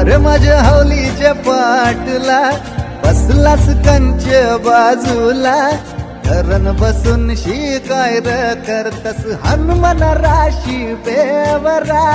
अरे माझ्या हवलीच्या पाटला बसलाच कंच बाजूला. धरण बसून शिकायर करतस हनुमान राशी बेवरा.